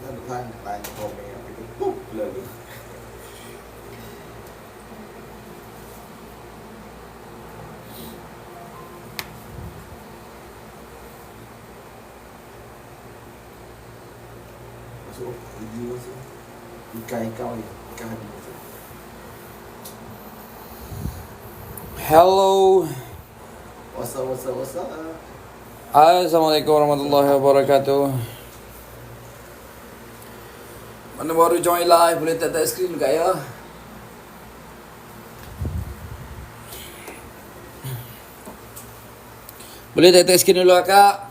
Tuhan Like, komen apa itu Pup Lalu. Masuk Video masuk. Ikan-ikan ni Ikan hadi masuk. Hello. What's up, what's up, what's up? Assalamualaikum warahmatullahi wabarakatuh. Mana baru join live boleh tap tap screen juga ya. Boleh tap tap screen dulu akak.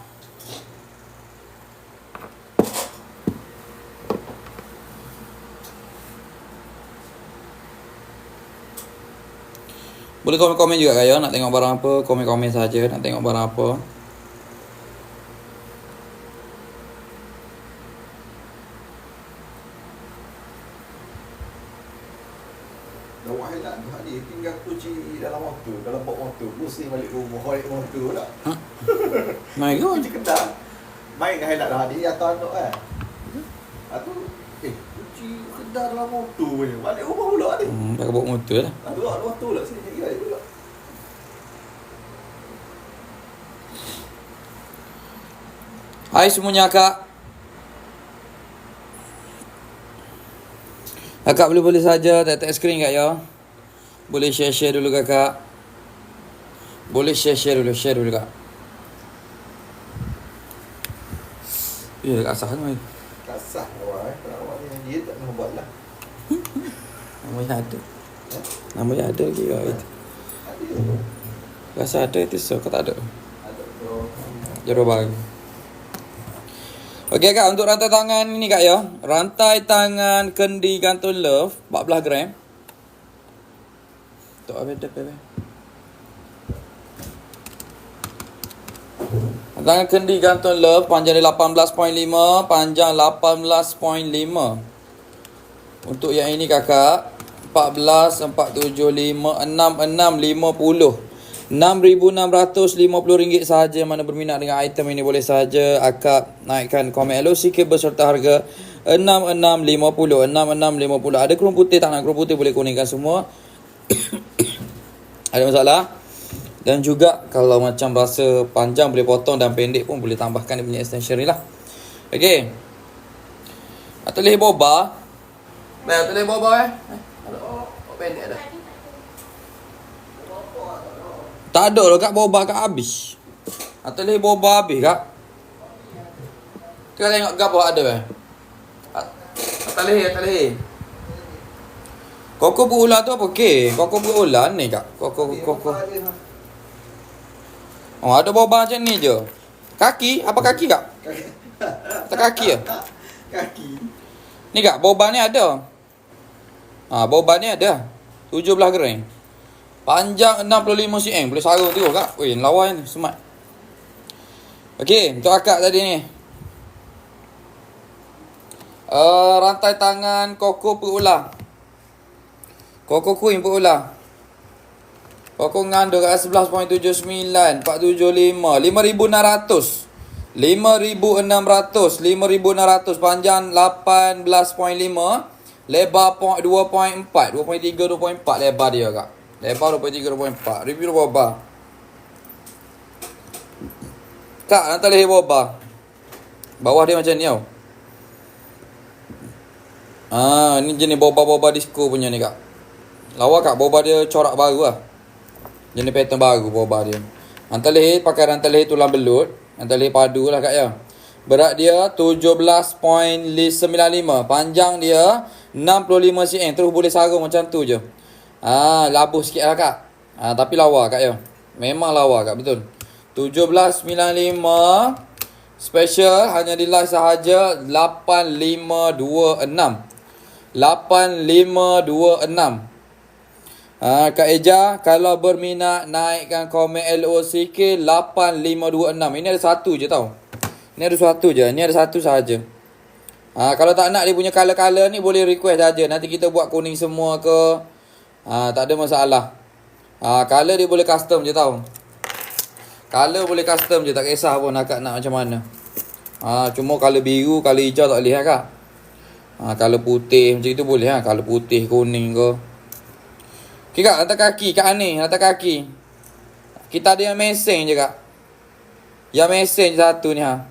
Boleh komen-komen juga kak ya nak tengok barang apa, komen-komen saja nak tengok barang apa. Dah buat hilang tu Hadi tinggal kunci dalam motor Dalam bot motor Pusing balik rumah Hoik motor tak My god. Kunci kedai Dengan hilang dah Hadi Atau anak kan tu Eh kunci kedai dalam motor punya Balik rumah pula Hadi Hmm, dah bawa motor lah. Tu dalam motor pula Sini jadi balik pula Hai semuanya akak. Akak boleh-boleh saja tap screen kak ya. Boleh share-share dulu kakak. Boleh share-share dulu, share dulu kak. Ya, kak sah kan? Kasar awak eh Awak ni Dia tak nak buat lah Nama ada. Nama ada lagi kak. Hadi Rasa ada itu so kau tak ada. Ada bro Jero bagi. Okey kak, untuk rantai tangan ni kak ya. Rantai tangan kendi gantung love 14 gram. Tok apa dah Tangan kendi gantung love panjang dia 18.5, panjang 18.5. Untuk yang ini kakak 14 475 6650 RM6,650 sahaja mana berminat dengan item ini. Boleh sahaja akak naikkan komen LOCK berserta harga 6650 6650 ada kerung putih tak nak? Kerung putih boleh kuningkan semua. Ada masalah dan juga kalau macam rasa panjang boleh potong dan pendek pun boleh tambahkan dia punya extension ni lah okey atau leh boba Baik, atau leh boba eh Eh, ada oh, oh, pendek ada tak ada lah kak boba kat habis. Atau leh boba habis kak. Kita tengok gapo ada eh. Atas leh, atas leh. Koko berular tu apa ke? Koko berular ni kak. Koko koko. Oh ada boba macam ni je. Kaki, apa kaki kak? Atas kaki ya? Kaki Ni kak, boba ni ada. Ha, boba ni ada. 17 gram. Panjang 65 cm. Boleh sarung tu kak. Weh, lawan ni. Smart. Okey, untuk akak tadi ni. Uh, rantai tangan koko perulang. Koko perulang. Koko ngandung kat 11.79. 475. 5,600. 5,600 5,600 Panjang 18.5 Lebar po- 2.4 2.3 2.4 lebar dia kak Lebar 2.3 2.4 Review boba Kak nanti leher boba Bawah dia macam ni tau Ah, ni jenis boba-boba disco punya ni kak Lawa kak boba dia corak baru lah Jenis pattern baru boba dia. Rantai leher pakai rantai leher tulang belut. Rantai leher padu lah kak ya Berat dia 17.95 Panjang dia 65 cm. Terus boleh sarung macam tu je. Ah, labuh sikit lah kak. Ah, Tapi lawa kak ya Memang lawa kak betul. 17.95 Special. Hanya di live sahaja. 8526 8526 Ha, Kak Eja, kalau berminat naikkan komen LOCK 8526. Ini ada satu je tau. Ini ada satu je. Ini ada satu sahaja. Ha, kalau tak nak dia punya color-color ni boleh request saja. Nanti kita buat kuning semua ke. Ha, tak ada masalah. Ha, color dia boleh custom je tau. Color boleh custom je. Tak kisah pun akak nak macam mana. Ha, cuma color biru, color hijau tak boleh lah kak. Ha, kalau putih macam itu boleh ha. Kalau putih, kuning ke. Okay kak, letak kaki kat ni. Letak kaki. Kita ada yang mesin je kak. Yang mesin satu ni ha.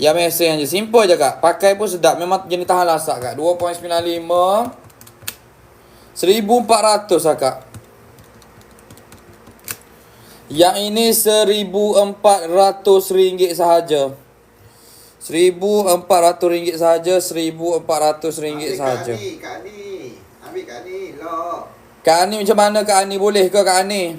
Yang mesin je. Simple je kak. Pakai pun sedap. Memang jenis tahan lasak kak. 2.95. 1400 lah kak. Yang ini RM1,400 sahaja. RM1,400 sahaja. RM1,400 sahaja. Kak Ani, Kak Ani. Ambil Kak Ani, loh. Kak Ani macam mana Kak Ani? Boleh ke Kak Ani?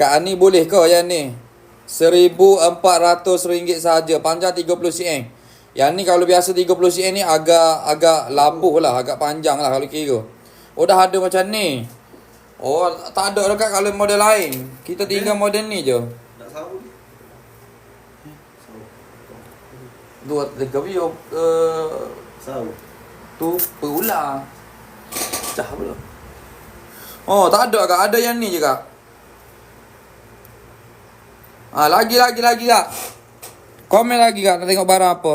Kak Ani boleh ke yang ni? RM1,400 sahaja. Panjang 30 cm. Yang ni kalau biasa 30 cm ni agak agak labuh lah. Agak panjang lah kalau kira. Oh dah ada macam ni. Oh tak ada dekat kalau model lain. Kita tinggal model ni je. Nak sabu ni? Dua tiga video uh, Sabu. Tu pula. Dah pula. Oh tak ada kak. Ada yang ni je kak. Ah lagi lagi lagi kak. Komen lagi kak nak tengok barang apa.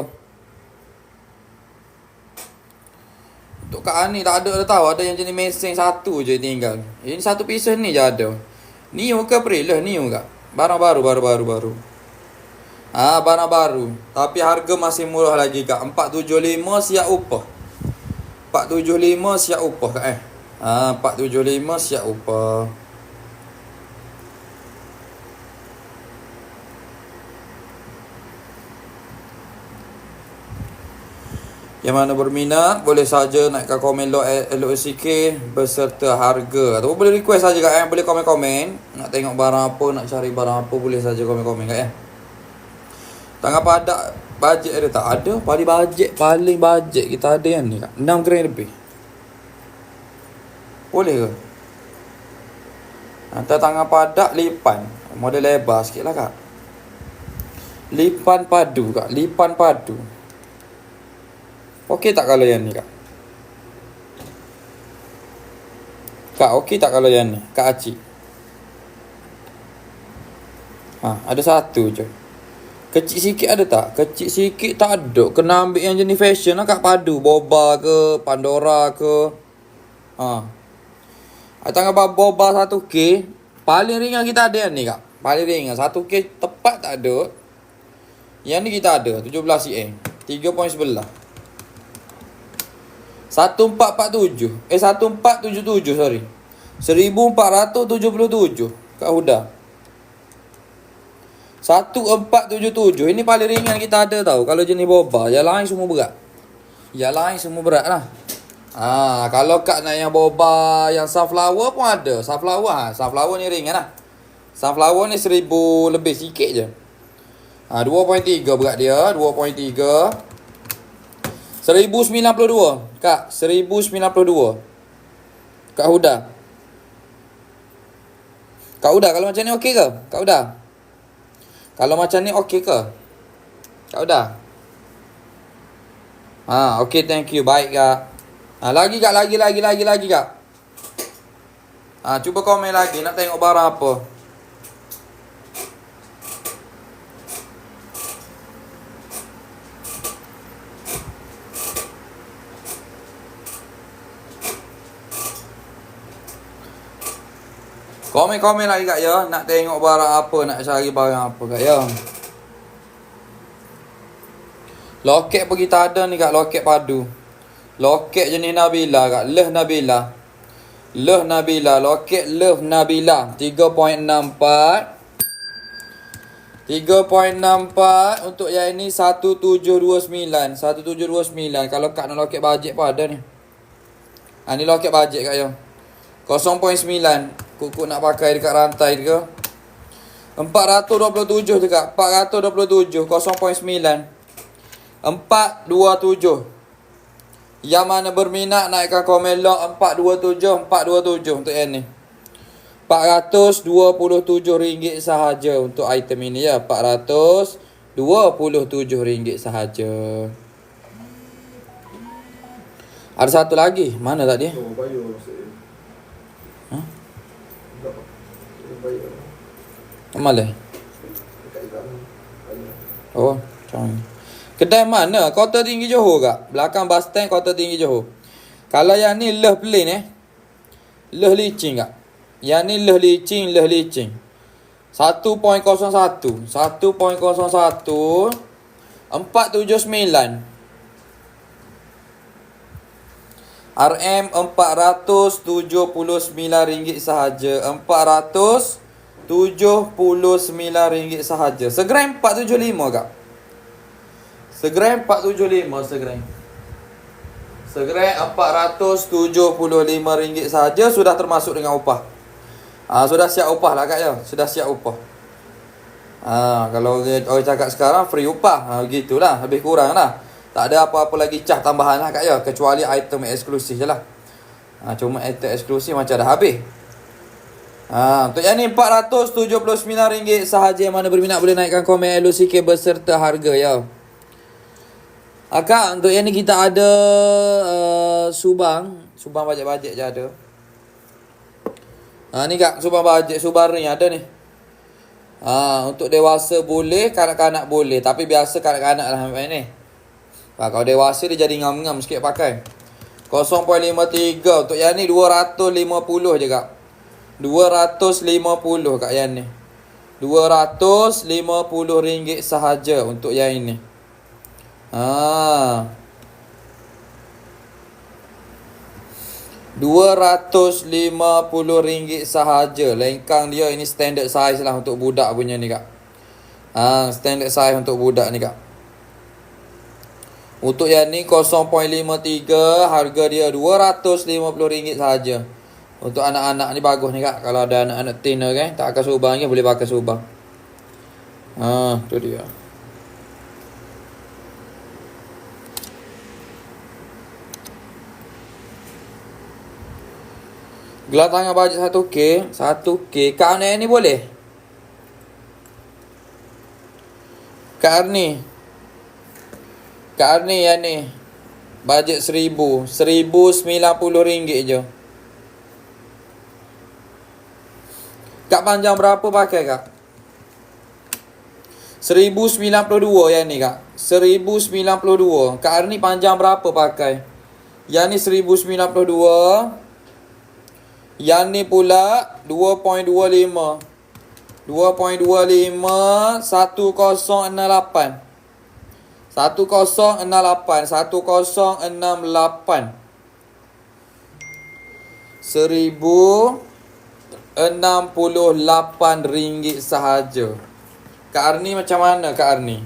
Untuk Kak Ani tak ada dah tahu ada yang jenis mesin satu je tinggal. Ini satu pieces ni je ada. Neo ke Aprilia Neo kak. Barang baru baru baru baru. Ah barang baru. Tapi harga masih murah lagi kak. 475 siap upah. 475 siap upah kak eh. Ah 475 siap upah. Yang mana berminat boleh saja naikkan komen log LOCK beserta harga ataupun boleh request saja kat eh boleh komen-komen nak tengok barang apa nak cari barang apa boleh saja komen-komen kat eh. Tangan padak bajet ada tak? Ada. Paling bajet paling bajet kita ada yang ni kat 6 gram lebih. Boleh ke? Hantar tangan padak lipan. Model lebar sikit lah kak. Lipan padu kak. Lipan padu. Okey tak kalau yang ni kak? Kak okey tak kalau yang ni? Kak Acik. Ha, ada satu je. Kecil sikit ada tak? Kecil sikit tak ada. Kena ambil yang jenis fashion lah kak padu. Boba ke, Pandora ke. Ha. Atau apa boba 1K. Paling ringan kita ada yang ni kak. Paling ringan. 1K tepat tak ada. Yang ni kita ada. 17 cm. 3.11. 1447 Eh 1477 sorry 1477 Kak Huda 1477 Ini paling ringan kita ada tau Kalau jenis boba Yang lain semua berat Yang lain semua berat lah Ah, kalau kak nak yang boba yang sunflower pun ada. Sunflower ha, sunflower ni ringan lah. Sunflower ni 1000 lebih sikit je. Ha, 2.3 berat dia, 2.3. 1092 Kak 1092 Kak Huda Kak Huda kalau macam ni okey ke? Kak Huda Kalau macam ni okey ke? Kak Huda Ha okey thank you. Baik kak. Ha lagi kak. Lagi lagi lagi lagi kak. Ha cuba komen lagi. Nak tengok barang apa Komen-komen lagi kak ya. Nak tengok barang apa Nak cari barang apa kak ya. Loket pun kita ada ni kak Loket padu. Loket jenis Nabila kak Leh Nabila. Leh Nabila Loket Leh Nabila. 3.64 3.64 Untuk yang ini 1729 1729 Kalau kak nak loket bajet pun ada ni. Ha ni loket bajet kak ya. 0.9 Kukuk nak pakai dekat rantai ke? 427 dekat 427 0.9 427 Yang mana berminat naikkan komen lock 427 427 untuk yang ni. RM427 sahaja untuk item ini ya. RM427 sahaja. Ada satu lagi? Mana tadi? Oh, bayar maksudnya. Ha? Tak. Iklan. Bayar. Oh, ni. Kedai mana? Kota Tinggi Johor kak? Belakang bus stand Kota Tinggi Johor. Kalau yang ni leh plain eh. Leh licin kak. Yang ni leh licin, leh licin. 1.01 1.01 479 RM RM479 sahaja. RM479 sahaja. Segram 475 kak. Segram 475 segram. Segram RM475 sahaja Sudah termasuk dengan upah. Ah Sudah siap upah lah kak ya. Sudah siap upah. Ah Kalau orang, orang cakap sekarang free upah. Ha, Begitulah Lebih kurang lah tak ada apa-apa lagi cah tambahan lah kak ya Kecuali item eksklusif je lah. Ha, Cuma item eksklusif macam dah habis. Ha, Untuk yang ni RM479 sahaja Yang mana berminat boleh naikkan komen LOCK beserta harga ya. Ha, Kak untuk yang ni kita ada uh, Subang. Subang bajet-bajet je ada. Ha ni kak subang bajet subang ni ada ni. Ha untuk dewasa boleh, kanak-kanak boleh, tapi biasa kanak-kanak lah main ni. Ha, kalau dewasa dia jadi ngam-ngam sikit pakai. 0.53 untuk yang ni 250 je kak. 250 kak yang ni. 250 ringgit sahaja untuk yang ini. Ha. 250 ringgit sahaja. Lengkang dia ini standard size lah untuk budak punya ni kak. Ha, standard size untuk budak ni kak. Untuk yang ni 0.53 harga dia RM250 sahaja. Untuk anak-anak ni bagus ni kak. Kalau ada anak-anak teener kan tak akan subang ni boleh pakai subang. Ha, tu dia. Gelar tangan bajet 1K 1K Kak ni boleh? Kak Arni Kak Arni yang ni Bajet seribu. Seribu sembilan puluh ringgit je. Kak panjang berapa pakai kak? Seribu sembilan puluh dua yang ni kak. Seribu sembilan puluh dua. Kak Arni panjang berapa pakai? Yang ni seribu sembilan puluh dua. Yang ni pula Dua point dua lima. Dua point dua lima Satu kosong enam lapan 1068 1068 1068 ringgit sahaja. Kak Arni macam mana Kak Arni?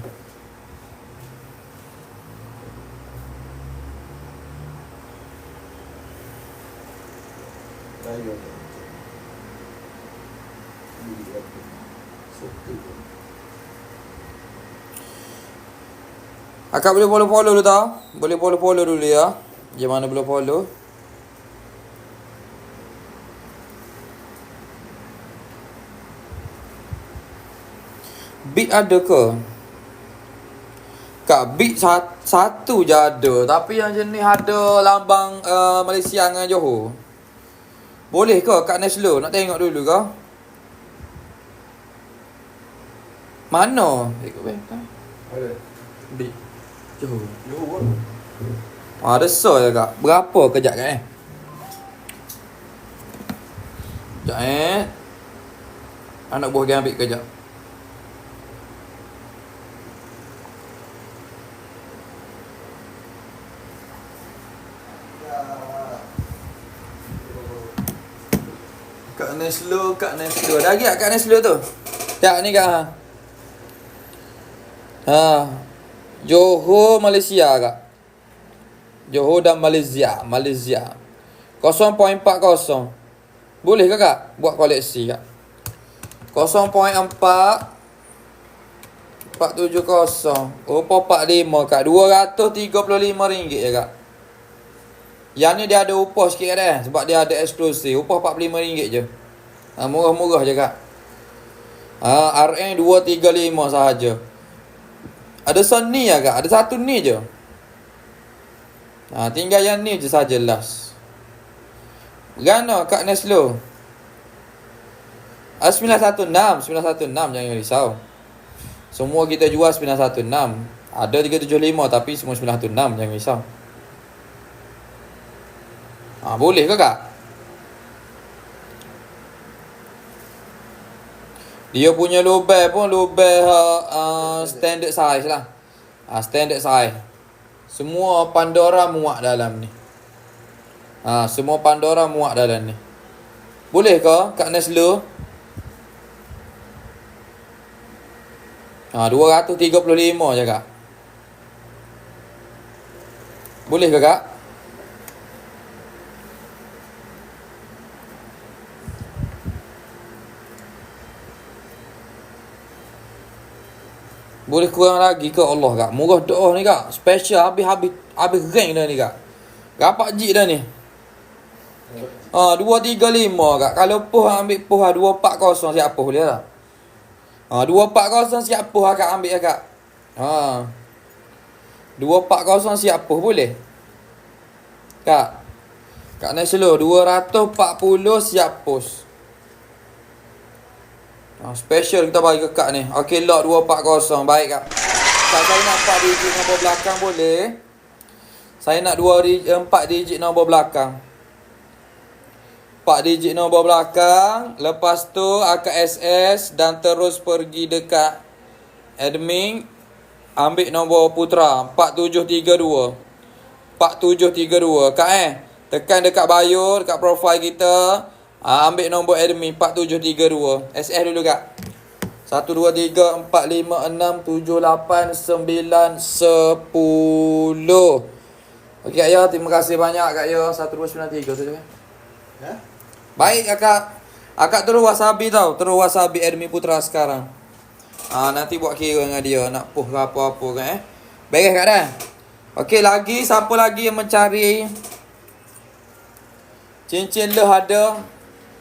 Akak boleh follow-follow dulu tau Boleh follow-follow dulu ya Macam mana boleh follow Beat ada ke? Kak, beat satu je ada Tapi yang jenis ada lambang uh, Malaysia dengan Johor Boleh ke Kak Neslo? Nak tengok dulu ke? Mana? Tengok Ada. Johor. Johor. Ah, so je kak. Berapa kejap kan eh? Kejap eh. Anak buah dia ambil kejap. Kak Neslo, Kak Neslo. Dah lagi tak Kak Neslo tu? Tak ni kak ha. Johor Malaysia kak. Johor dan Malaysia, Malaysia. 0.40. Boleh ke kak buat koleksi kak? 0.4 470 Oh 45 kak 235 ringgit je kak Yang ni dia ada upah sikit dah Sebab dia ada eksklusif Upah 45 ringgit je ha, Murah-murah je kak ha, RM 235 sahaja ada sound ni ya kak? Ada satu ni je. Ha, tinggal yang ni je saja last. Gana Kak Neslo? Ah, 916, 916 jangan risau. Semua kita jual 916. Ada 375 tapi semua 916 jangan risau. Ha, boleh ke kak? Dia punya lubang pun lubang uh, uh, standard size lah. Ha, standard size. Semua Pandora muat dalam ni. Ha, semua Pandora muat dalam ni. Boleh ke Kak Neslo? Ha, 235 je kak. Boleh ke kak? Boleh kurang lagi ke Allah kak? Murah doa ni kak. Special habis-habis habis rank dah ni kak. Rapat jik dah ni. Ha, 235 kak. Kalau puh ambil puh 240 siap puh boleh tak? Ha, 240 siap puh kak ambil ya kak. Ha. 240 siap puh boleh? Kak. Kak naik slow 240 siap push. Ha, special kita bagi ke kak ni. Okey lot 240. Baik kak. Kak saya nak 4 digit nombor belakang boleh? Saya nak 2 digit 4 digit nombor belakang. 4 digit nombor belakang. Lepas tu akak SS dan terus pergi dekat admin ambil nombor putra 4732. 4732 kak eh. Tekan dekat bio dekat profile kita. Ha, ambil nombor admin 4732. SS dulu kak. 1 2 3 4 5 6 7 8 9 10. Okey kak ya, terima kasih banyak kak ya. 1293 tu je. Ha? Baik akak. Akak terus wasabi tau. Terus wasabi admin putra sekarang. Ah ha, nanti buat kira dengan dia nak puh ke apa-apa kan eh. Baik kak dah. Okey lagi siapa lagi yang mencari cincin leh ada.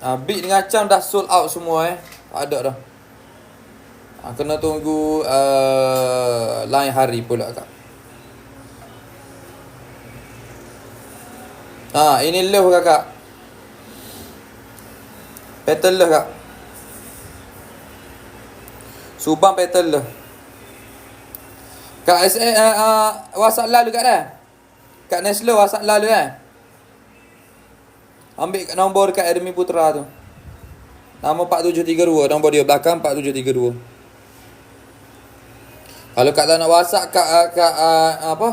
Ha, beat dengan cam dah sold out semua eh. Tak ada dah. Ha, kena tunggu uh, lain hari pula kak. Ha, ini love kakak. Petal love kak. Subang petal love. Kak SA uh, uh, WhatsApp lalu kat dah. Kak Neslo WhatsApp lalu eh. Ambil kat nombor dekat Admin Putra tu. Nama 4732, nombor dia belakang 4732. Kalau kak tak nak WhatsApp kak uh, kak uh, apa?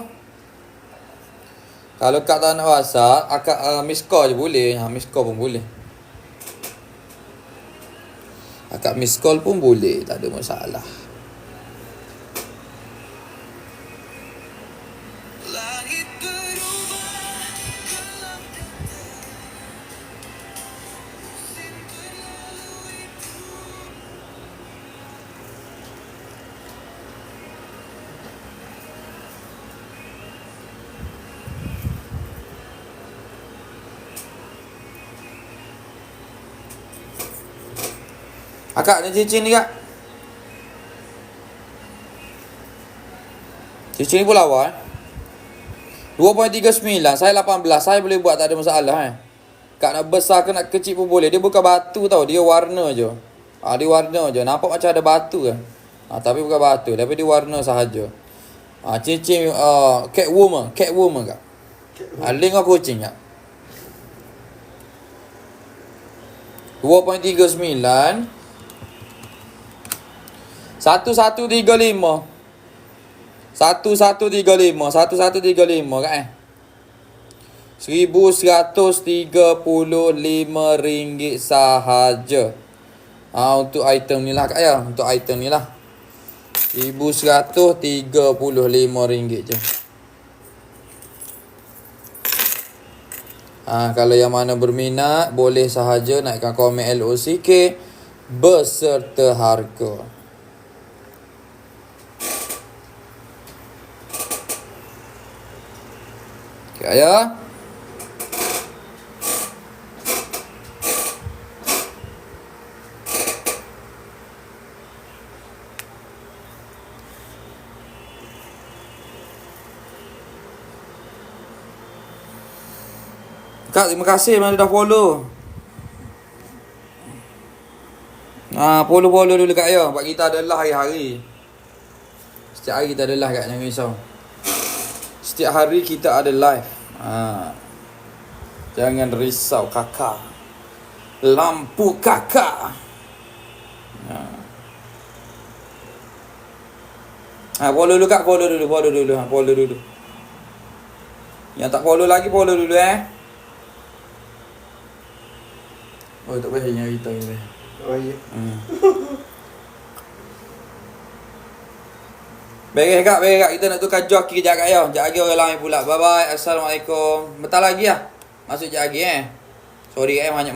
Kalau kak tak nak WhatsApp, akak uh, miss call je boleh. Ha miss call pun boleh. Akak miss call pun boleh, tak ada masalah. Akak ni cincin ni kak. Cincin ni pun lawa eh. 2.39 Saya 18 Saya boleh buat tak ada masalah eh? Kak nak besar ke nak kecil pun boleh. Dia bukan batu tau Dia warna je. Ha, Dia warna je. Nampak macam ada batu kan ha, Tapi bukan batu Tapi dia warna sahaja. Ha, Cincin uh, Cat woman Cat woman kak. Ha, Link aku kucing kak. 2.39 1135 1135 1135 kan eh? RM1135 sahaja. Ha, Untuk item ni lah kak ya. Untuk item ni lah. RM1135 je. Ha, Kalau yang mana berminat Boleh sahaja naikkan komen LOCK Beserta harga Okay, ya. Kak, terima kasih mana dah follow. Ha, follow-follow dulu kak ya. Sebab kita adalah hari-hari. Setiap hari kita ada live kak, jangan risau. Setiap hari kita ada live. Ha. Jangan risau kakak. Lampu kakak. Ha. Ha, follow dulu kak, follow dulu, follow dulu, ha, follow dulu. Yang tak follow lagi, follow dulu eh. Oh, tak payah yang kita ni. Oh iya. Hmm. Beres kak, beres kak. Kita nak tukar joki kejap kak ya. Sekejap lagi orang lain pula. Bye bye. Assalamualaikum. Bentar lagi lah. Masuk sekejap lagi eh. Sorry eh banyak